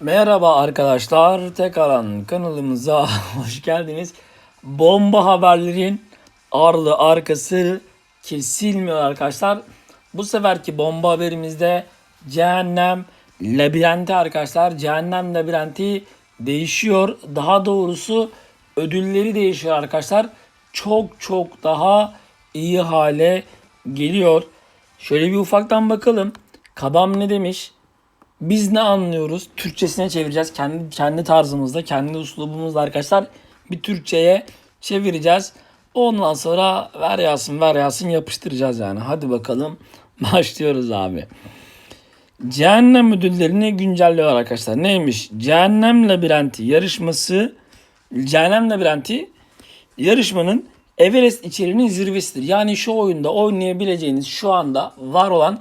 Merhaba arkadaşlar. Tekrardan kanalımıza hoş geldiniz. Bomba haberlerin ardı arkası kesilmiyor arkadaşlar. Bu seferki bomba haberimizde cehennem labirenti arkadaşlar. Cehennem labirenti değişiyor. Daha doğrusu ödülleri değişiyor arkadaşlar. Çok çok daha iyi hale geliyor. Şöyle bir ufaktan bakalım. Kabam ne demiş? Biz ne anlıyoruz? Türkçesine çevireceğiz. Kendi kendi tarzımızda, kendi uslubumuzla arkadaşlar bir Türkçeye çevireceğiz. Ondan sonra ver yasın ver yasın yapıştıracağız yani. Hadi bakalım başlıyoruz abi. Cehennem ödüllerini güncelliyor arkadaşlar. Neymiş? Cehennem labirenti yarışması Cehennem labirenti yarışmanın Everest içeriğinin zirvesidir. Yani şu oyunda oynayabileceğiniz şu anda var olan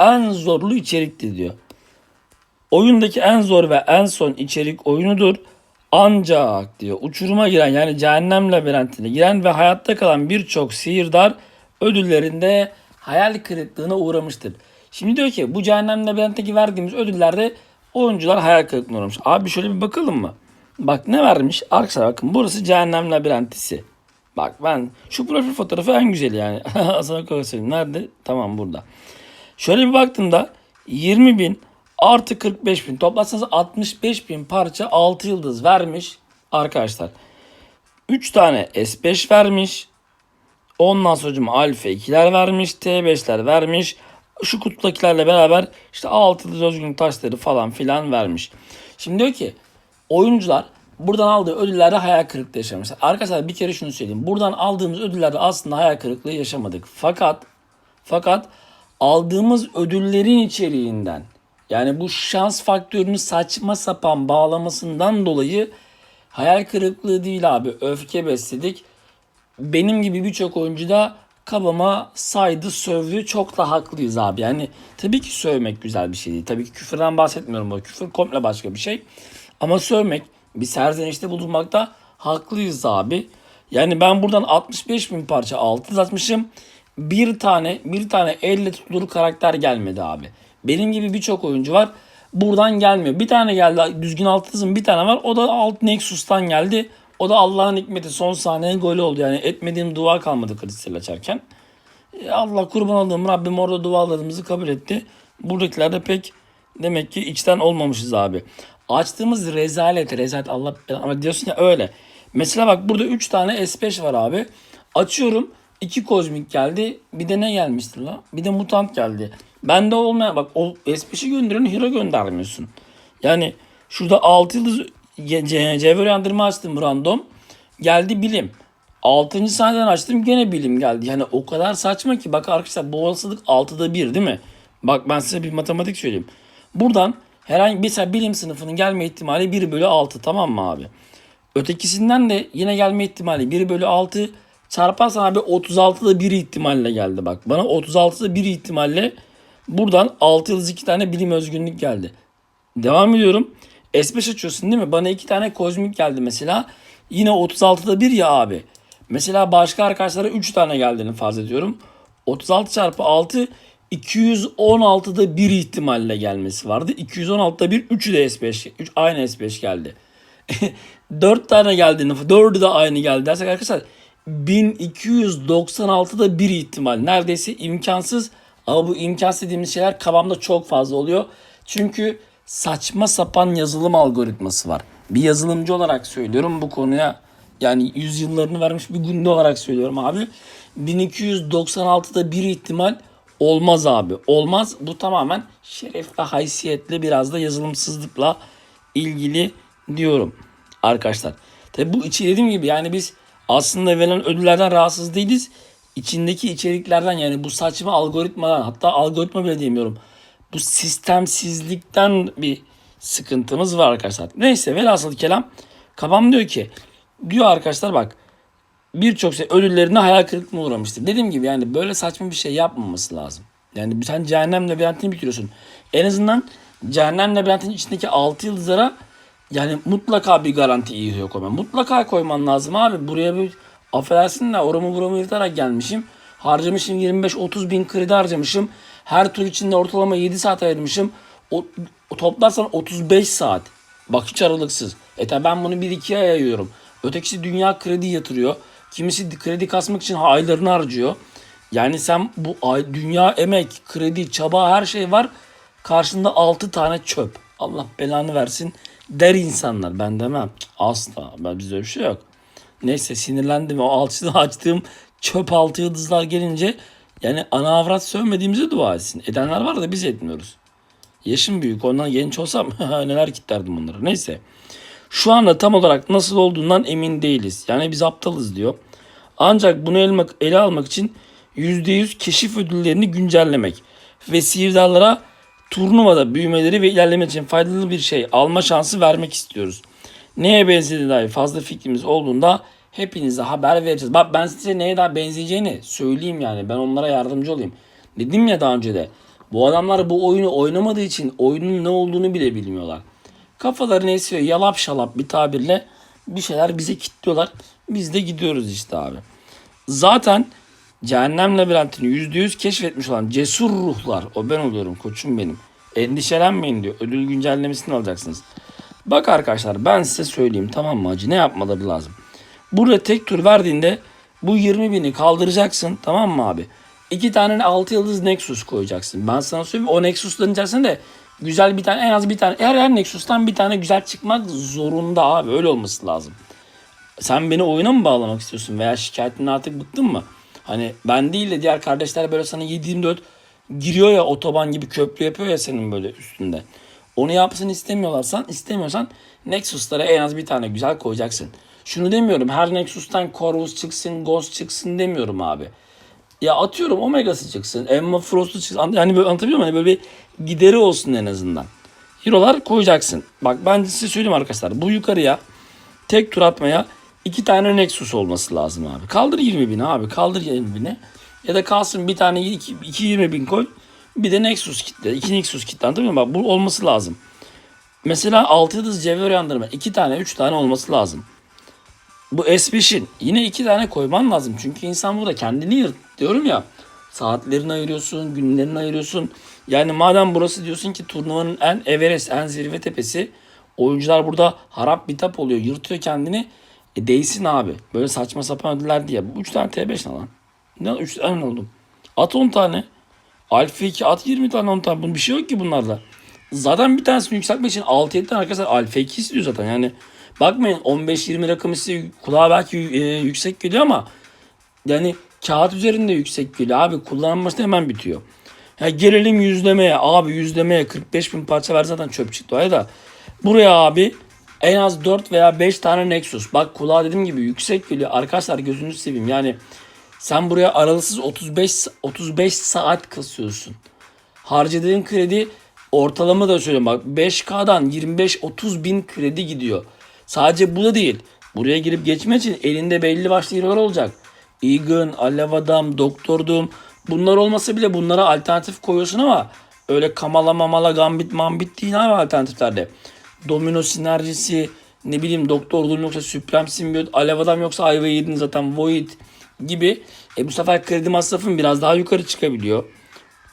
en zorlu içeriktir diyor. Oyundaki en zor ve en son içerik oyunudur. Ancak diyor uçuruma giren yani cehennem labirentine giren ve hayatta kalan birçok sihirdar ödüllerinde hayal kırıklığına uğramıştır. Şimdi diyor ki bu cehennem labirentindeki verdiğimiz ödüllerde oyuncular hayal kırıklığına uğramış. Abi şöyle bir bakalım mı? Bak ne vermiş? Arkadaşlar bakın burası cehennem labirentisi. Bak ben şu profil fotoğrafı en güzeli yani. Sana söyleyeyim. Nerede? Tamam burada. Şöyle bir baktığımda 20 bin artı 45 bin toplarsanız 65 bin parça 6 yıldız vermiş arkadaşlar. 3 tane S5 vermiş. Ondan sonra alfa 2'ler vermiş. T5'ler vermiş. Şu kutudakilerle beraber işte 6 yıldız özgün taşları falan filan vermiş. Şimdi diyor ki oyuncular buradan aldığı ödüllerde hayal kırıklığı yaşamışlar. Arkadaşlar bir kere şunu söyleyeyim. Buradan aldığımız ödüllerde aslında hayal kırıklığı yaşamadık. Fakat fakat aldığımız ödüllerin içeriğinden yani bu şans faktörünü saçma sapan bağlamasından dolayı hayal kırıklığı değil abi. Öfke besledik. Benim gibi birçok oyuncu da kabama saydı, sövdü. Çok da haklıyız abi. Yani tabii ki sövmek güzel bir şey değil. Tabii ki küfürden bahsetmiyorum. Bu küfür komple başka bir şey. Ama sövmek, bir serzenişte bulunmakta haklıyız abi. Yani ben buradan 65 bin parça altı atmışım. Bir tane bir tane elle tutulur karakter gelmedi abi. Benim gibi birçok oyuncu var. Buradan gelmiyor. Bir tane geldi düzgün altı hızım bir tane var. O da alt Nexus'tan geldi. O da Allah'ın hikmeti son saniye golü oldu. Yani etmediğim dua kalmadı kristal açarken. E, Allah kurban olduğum Rabbim orada dualarımızı kabul etti. Buradakiler de pek demek ki içten olmamışız abi. Açtığımız rezalet rezalet Allah ama diyorsun ya öyle. Mesela bak burada 3 tane S5 var abi. Açıyorum. 2 kozmik geldi. Bir de ne gelmiştir la? Bir de mutant geldi. Bende olmayan bak o S5'i gönderiyorsun hero göndermiyorsun. Yani şurada 6 yıldız ce- ce- cevher uyandırma açtım random. Geldi bilim. 6. sahneden açtım gene bilim geldi. Yani o kadar saçma ki bak arkadaşlar bu olasılık 6'da 1 değil mi? Bak ben size bir matematik söyleyeyim. Buradan herhangi mesela bilim sınıfının gelme ihtimali 1 bölü 6 tamam mı abi? Ötekisinden de yine gelme ihtimali 1 bölü 6 çarparsan abi 36'da 1 ihtimalle geldi bak. Bana 36'da 1 ihtimalle buradan 6 yıldız 2 tane bilim özgünlük geldi. Devam ediyorum. S5 açıyorsun değil mi? Bana 2 tane kozmik geldi mesela. Yine 36'da 1 ya abi. Mesela başka arkadaşlara 3 tane geldiğini farz ediyorum. 36 çarpı 6 216'da 1 ihtimalle gelmesi vardı. 216'da 1 3'ü de S5. 3 aynı S5 geldi. 4 tane geldiğini 4'ü de aynı geldi dersek arkadaşlar 1296'da 1 ihtimal. Neredeyse imkansız ama bu imkansız dediğimiz şeyler kafamda çok fazla oluyor. Çünkü saçma sapan yazılım algoritması var. Bir yazılımcı olarak söylüyorum bu konuya yani yüzyıllarını vermiş bir günde olarak söylüyorum abi. 1296'da bir ihtimal olmaz abi. Olmaz. Bu tamamen şeref ve haysiyetle biraz da yazılımsızlıkla ilgili diyorum arkadaşlar. Tabi bu içi dediğim gibi yani biz aslında verilen ödüllerden rahatsız değiliz. İçindeki içeriklerden yani bu saçma algoritmadan hatta algoritma bile diyemiyorum. Bu sistemsizlikten bir sıkıntımız var arkadaşlar. Neyse velhasıl kelam kabam diyor ki diyor arkadaşlar bak birçok şey ödüllerine hayal kırıklığına uğramıştır. Dediğim gibi yani böyle saçma bir şey yapmaması lazım. Yani sen cehennem labirentini bitiriyorsun. En azından cehennem labirentinin içindeki 6 yıldızlara yani mutlaka bir garanti iyi koyman. Mutlaka koyman lazım abi. Buraya bir affedersin de oramı buramı yırtarak gelmişim. Harcamışım 25-30 bin kredi harcamışım. Her tur içinde ortalama 7 saat ayırmışım. O, toplarsan 35 saat. Bak hiç aralıksız. E tabi ben bunu bir ikiye yayıyorum. Ötekisi dünya kredi yatırıyor. Kimisi kredi kasmak için aylarını harcıyor. Yani sen bu ay, dünya emek, kredi, çaba her şey var. Karşında 6 tane çöp. Allah belanı versin der insanlar. Ben demem. Asla. Ben bizde bir şey yok. Neyse sinirlendim. O açtığım, açtığım çöp altı yıldızlar gelince yani ana avrat sövmediğimize dua etsin. Edenler var da biz etmiyoruz. Yaşım büyük. Ondan genç olsam neler kitlerdim onlara. Neyse. Şu anda tam olarak nasıl olduğundan emin değiliz. Yani biz aptalız diyor. Ancak bunu ele, ele almak için %100 keşif ödüllerini güncellemek ve sihirdarlara turnuvada büyümeleri ve ilerlemek için faydalı bir şey alma şansı vermek istiyoruz. Neye benzediğine dair fazla fikrimiz olduğunda hepinize haber vereceğiz. Bak ben size neye daha benzeyeceğini söyleyeyim yani. Ben onlara yardımcı olayım. Dedim ya daha önce de. Bu adamlar bu oyunu oynamadığı için oyunun ne olduğunu bile bilmiyorlar. Kafalarını esiyor yalap şalap bir tabirle bir şeyler bize kilitliyorlar. Biz de gidiyoruz işte abi. Zaten cehennem labirentini %100 keşfetmiş olan cesur ruhlar o ben oluyorum koçum benim. Endişelenmeyin diyor. Ödül güncellemesini alacaksınız. Bak arkadaşlar ben size söyleyeyim tamam mı acı ne yapmaları lazım. Burada tek tur verdiğinde bu 20 bini kaldıracaksın tamam mı abi? İki tane 6 yıldız Nexus koyacaksın. Ben sana söyleyeyim o Nexus'ların içerisinde de güzel bir tane en az bir tane her, her Nexus'tan bir tane güzel çıkmak zorunda abi öyle olması lazım. Sen beni oyuna mı bağlamak istiyorsun veya şikayetinden artık bıktın mı? Hani ben değil de diğer kardeşler böyle sana 7-24 giriyor ya otoban gibi köprü yapıyor ya senin böyle üstünde. Onu yapsın istemiyorlarsan istemiyorsan Nexus'lara en az bir tane güzel koyacaksın. Şunu demiyorum her Nexus'tan Corvus çıksın Ghost çıksın demiyorum abi. Ya atıyorum Omega'sı çıksın. Emma Frost'u çıksın. Yani böyle anlatabiliyor muyum? Hani böyle bir gideri olsun en azından. Hero'lar koyacaksın. Bak ben size söyleyeyim arkadaşlar. Bu yukarıya tek tur atmaya iki tane Nexus olması lazım abi. Kaldır 20 bin abi. Kaldır 20 bini. Ya da kalsın bir tane 2, 2 20 bin koy. Bir de Nexus kitle. iki Nexus kitle anladın mı? Bak bu olması lazım. Mesela 6 yıldız cevher uyandırma. 2 tane 3 tane olması lazım. Bu S5'in yine 2 tane koyman lazım. Çünkü insan burada kendini yırt diyorum ya. Saatlerini ayırıyorsun, günlerini ayırıyorsun. Yani madem burası diyorsun ki turnuvanın en Everest, en zirve tepesi. Oyuncular burada harap bitap oluyor. Yırtıyor kendini. E değsin abi. Böyle saçma sapan ödüller diye. Bu 3 tane T5 ne lan? Ne 3 tane oldum. At 10 tane. Alfa 2 at 20 tane 10 tane. Bunun bir şey yok ki bunlarda. Zaten bir tanesini yükseltmek için 6-7 tane arkadaşlar Alfa 2 istiyor zaten. Yani bakmayın 15-20 rakamı size kulağa belki e, yüksek geliyor ama yani kağıt üzerinde yüksek geliyor. Abi kullanılması hemen bitiyor. Ya gelelim yüzlemeye. Abi yüzlemeye 45 bin parça ver zaten çöp çıktı. Hayır da buraya abi en az 4 veya 5 tane Nexus. Bak kulağa dediğim gibi yüksek geliyor. Arkadaşlar gözünüzü seveyim. Yani sen buraya aralıksız 35 35 saat kasıyorsun. Harcadığın kredi ortalama da söylüyorum bak 5K'dan 25-30 bin kredi gidiyor. Sadece bu da değil. Buraya girip geçmek için elinde belli başlı hero'lar olacak. Egan, Alev Adam, Doktor Doom. Bunlar olmasa bile bunlara alternatif koyuyorsun ama öyle kamala mamala gambit mambit değil abi alternatiflerde. Domino sinerjisi ne bileyim Doktor Doom yoksa Supreme Symbiote, Alev Adam yoksa ayva yedin zaten Void gibi. E bu sefer kredi masrafın biraz daha yukarı çıkabiliyor.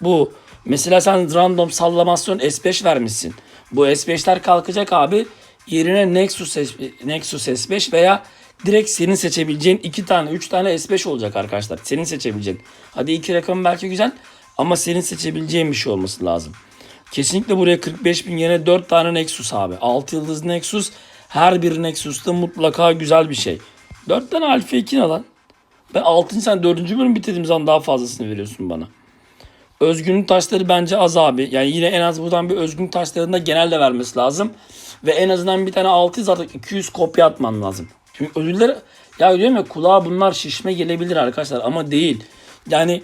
Bu mesela sen random sallamasyon S5 vermişsin. Bu S5'ler kalkacak abi. Yerine Nexus S5, Nexus S5 veya direkt senin seçebileceğin 2 tane 3 tane S5 olacak arkadaşlar. Senin seçebileceğin. Hadi iki rakam belki güzel ama senin seçebileceğin bir şey olması lazım. Kesinlikle buraya 45 bin yerine 4 tane Nexus abi. 6 yıldız Nexus. Her bir Nexus'ta mutlaka güzel bir şey. 4 tane Alfa 2 ne lan? Ben 6. sen 4. bölüm bitirdiğim zaman daha fazlasını veriyorsun bana. Özgünlük taşları bence az abi. Yani yine en az buradan bir özgünlük taşlarında genelde vermesi lazım. Ve en azından bir tane 600 artık 200 kopya atman lazım. Çünkü ödüller ya diyorum ya kulağa bunlar şişme gelebilir arkadaşlar ama değil. Yani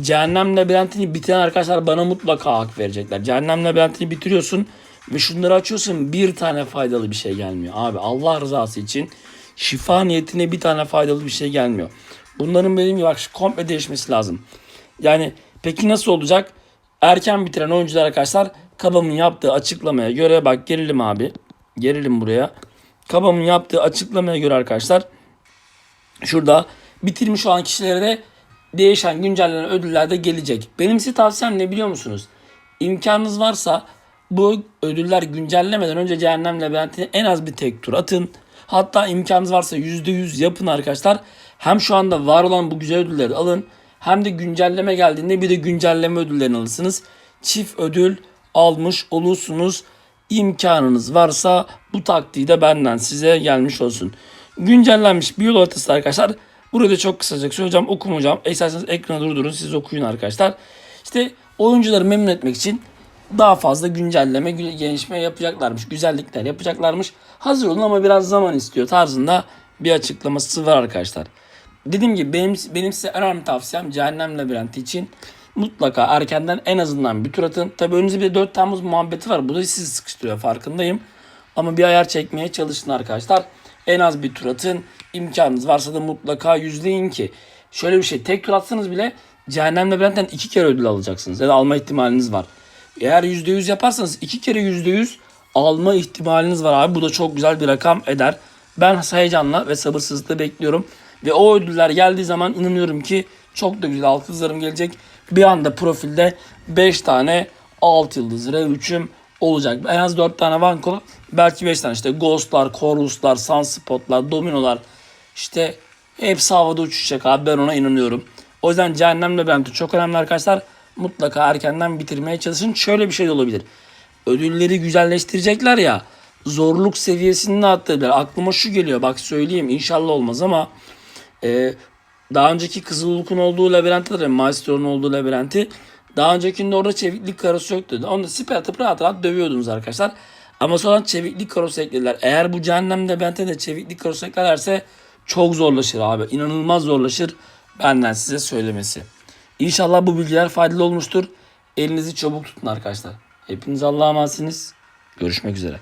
Cehennem labirentini bitiren arkadaşlar bana mutlaka hak verecekler. Cehennem labirentini bitiriyorsun ve şunları açıyorsun bir tane faydalı bir şey gelmiyor. Abi Allah rızası için şifa niyetine bir tane faydalı bir şey gelmiyor. Bunların benim gibi bak komple değişmesi lazım. Yani peki nasıl olacak? Erken bitiren oyuncular arkadaşlar Kabam'ın yaptığı açıklamaya göre bak gerilim abi. Gerilim buraya. Kabam'ın yaptığı açıklamaya göre arkadaşlar şurada bitirmiş olan kişilere de değişen güncellenen ödüller de gelecek. Benim size tavsiyem ne biliyor musunuz? İmkanınız varsa bu ödüller güncellemeden önce Cehennem Labirentine en az bir tek tur atın. Hatta imkanınız varsa %100 yapın arkadaşlar. Hem şu anda var olan bu güzel ödülleri alın. Hem de güncelleme geldiğinde bir de güncelleme ödüllerini alırsınız. Çift ödül almış olursunuz. İmkanınız varsa bu taktiği de benden size gelmiş olsun. Güncellenmiş bir yol haritası arkadaşlar. Burada çok kısaca söyleyeceğim okumayacağım. İsterseniz ekranı durdurun siz okuyun arkadaşlar. İşte oyuncuları memnun etmek için daha fazla güncelleme, gü- gelişme yapacaklarmış. Güzellikler yapacaklarmış. Hazır olun ama biraz zaman istiyor tarzında bir açıklaması var arkadaşlar. Dediğim gibi benim, benim size en önemli tavsiyem Cehennem Labirenti için mutlaka erkenden en azından bir tur atın. Tabi önünüzde bir de 4 Temmuz muhabbeti var. Bu da sizi sıkıştırıyor farkındayım. Ama bir ayar çekmeye çalışın arkadaşlar. En az bir tur atın. İmkanınız varsa da mutlaka yüzleyin ki. Şöyle bir şey tek tur atsanız bile Cehennem Labirenti'nden iki kere ödül alacaksınız. Ya da alma ihtimaliniz var. Eğer %100 yaparsanız iki kere %100 alma ihtimaliniz var abi. Bu da çok güzel bir rakam eder. Ben heyecanla ve sabırsızlıkla bekliyorum. Ve o ödüller geldiği zaman inanıyorum ki çok da güzel alt yıldızlarım gelecek. Bir anda profilde 5 tane alt yıldız R3'üm olacak. En az 4 tane Vanko belki 5 tane işte Ghost'lar, Chorus'lar, Sunspot'lar, Domino'lar işte hepsi havada uçuşacak abi ben ona inanıyorum. O yüzden Cehennem Labirenti çok önemli arkadaşlar. Mutlaka erkenden bitirmeye çalışın. Şöyle bir şey de olabilir. Ödülleri güzelleştirecekler ya. Zorluk seviyesini de arttırırlar. Aklıma şu geliyor bak söyleyeyim inşallah olmaz ama e, daha önceki Kızıluluk'un olduğu labirentte de Maestro'nun olduğu labirenti daha öncekinde orada çeviklik karosu yoktu. Onu siper atıp rahat rahat dövüyordunuz arkadaşlar. Ama sonra çeviklik karosu eklediler. Eğer bu cehennem labirente de çeviklik karosu eklerlerse çok zorlaşır abi. İnanılmaz zorlaşır. Benden size söylemesi. İnşallah bu bilgiler faydalı olmuştur. Elinizi çabuk tutun arkadaşlar. Hepiniz Allah'a emanetsiniz. Görüşmek üzere.